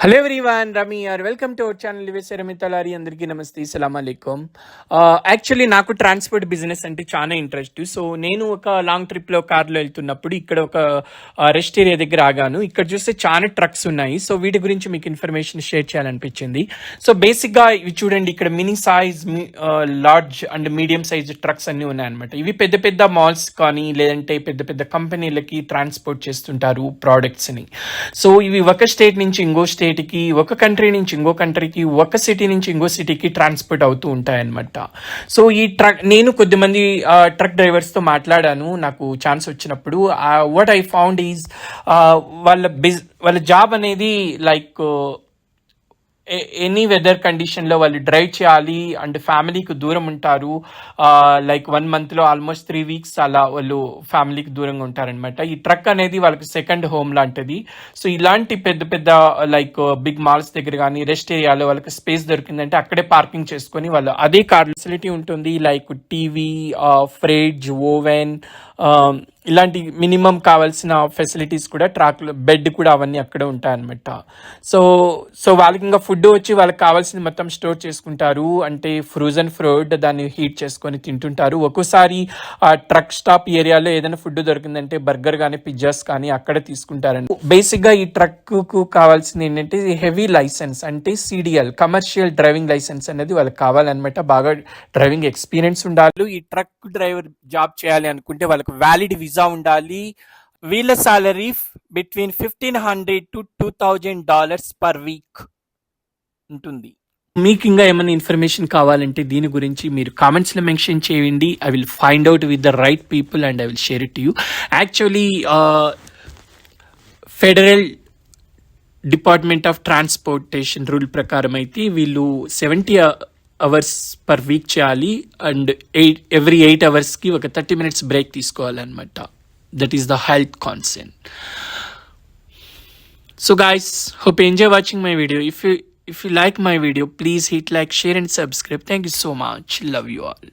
Hello everyone Rami are welcome to our channel లివేస్ Rami Talari అందరికీ నమస్తే సలాం అలైకుం యాక్చువల్లీ నాకు ట్రాన్స్పోర్ట్ బిజినెస్ అంటే చాలా ఇంట్రెస్ట్ సో నేను ఒక లాంగ్ ట్రిప్లో కార్లో వెళ్తున్నప్పుడు ఇక్కడ ఒక uh, రెస్ట్ ఏరియా దగ్గర ఆగాను. ఇక్కడ చూస్తే చాలా ట్రక్స్ ఉన్నాయి. సో వీటి గురించి మీకు ఇన్ఫర్మేషన్ షేర్ చేయాలనిపించింది. సో బేసిక్గా ఇవి చూడండి. ఇక్కడ mini size large and medium size trucks అన్నీ ఉన్నాయన్నమాట. ఇవి పెద్ద పెద్ద మాల్స్ కానీ లేదంటే పెద్ద పెద్ద కంపెనీలకి ట్రాన్స్పోర్ట్ చేస్తుంటారు ప్రోడక్ట్స్ని సో ఇవి ఒక స్టేట్ నుంచి ఇంకో స్టేట్ స్టేట్కి ఒక కంట్రీ నుంచి ఇంకో కంట్రీకి ఒక సిటీ నుంచి ఇంకో సిటీకి ట్రాన్స్పోర్ట్ అవుతూ ఉంటాయన్నమాట. సో ఈ ట్రక్ నేను కొద్దిమంది ట్రక్ డ్రైవర్స్తో మాట్లాడాను. నాకు ఛాన్స్ వచ్చినప్పుడు వాట్ ఐ ఫౌండ్ ఈజ్ వాళ్ళ బిజ్ వాళ్ళ జాబ్ అనేది లైక్ ఎనీ వెదర్ కండిషన్లో వాళ్ళు డ్రైవ్ చేయాలి అండ్ ఫ్యామిలీకి దూరం ఉంటారు. లైక్ వన్ మంత్లో ఆల్మోస్ట్ త్రీ వీక్స్ అలా వాళ్ళు ఫ్యామిలీకి దూరంగా ఉంటారనమాట ఈ ట్రక్ అనేది వాళ్ళకి సెకండ్ హోమ్ లాంటిది. సో ఇలాంటి పెద్ద పెద్ద లైక్ బిగ్ మాల్స్ దగ్గర కానీ రెస్ట్ ఏరియాలో వాళ్ళకి స్పేస్ దొరికిందంటే అక్కడే పార్కింగ్ చేసుకొని వాళ్ళు అదే కార్ ఫెసిలిటీ ఉంటుంది. లైక్ టీవీ ఫ్రిడ్జ్ ఓవెన్ ఇలాంటి మినిమం కావాల్సిన ఫెసిలిటీస్ కూడా ట్రాక్లో బెడ్ కూడా అవన్నీ అక్కడే ఉంటాయన్నమాట. సో సో వాళ్ళకి ఇంకా ఫుడ్ వచ్చి వాళ్ళకి కావాల్సింది మొత్తం స్టోర్ చేసుకుంటారు. అంటే ఫ్రోజన్ ఫ్రూట్ దాన్ని హీట్ చేసుకొని తింటుంటారు. ఒక్కోసారి ఆ ట్రక్ స్టాప్ ఏరియాలో ఏదైనా ఫుడ్ దొరికిందంటే బర్గర్ కానీ పిజ్జాస్ కానీ అక్కడే తీసుకుంటారండి. బేసిక్గా ఈ ట్రక్కు కావాల్సింది ఏంటంటే హెవీ లైసెన్స్ అంటే సిడిఎల్ కమర్షియల్ డ్రైవింగ్ లైసెన్స్ అనేది వాళ్ళకి కావాలన్నమాట. బాగా డ్రైవింగ్ ఎక్స్పీరియన్స్ ఉండాలి. ఈ ట్రక్ డ్రైవర్ జాబ్ చేయాలి అనుకుంటే వాళ్ళకి వ్యాలిడ్ వీసా ఉండాలి. వీళ్ళ salary between fifteen hundred to two thousand dollars per week ఉంటుంది. మీకు ఇంకా ఏమైనా ఇన్ఫర్మేషన్ కావాలంటే దీని గురించి మీరు కామెంట్స్లో మెన్షన్ చేయండి. I will find out with the right people and I will share it you. Actually federal department of transportation rule ప్రకారం అయితే వీళ్ళు సెవెంటీ అవర్స్ పర్ వీక్ చేయాలి అండ్ ఎయిట్ ఎవ్రీ ఎయిట్ అవర్స్కి ఒక థర్టీ మినిట్స్ బ్రేక్ తీసుకోవాలన్నమాట. That is the health concern so guys hope enjoy watching my video if you if you like my video please hit like share and subscribe thank you so much love you all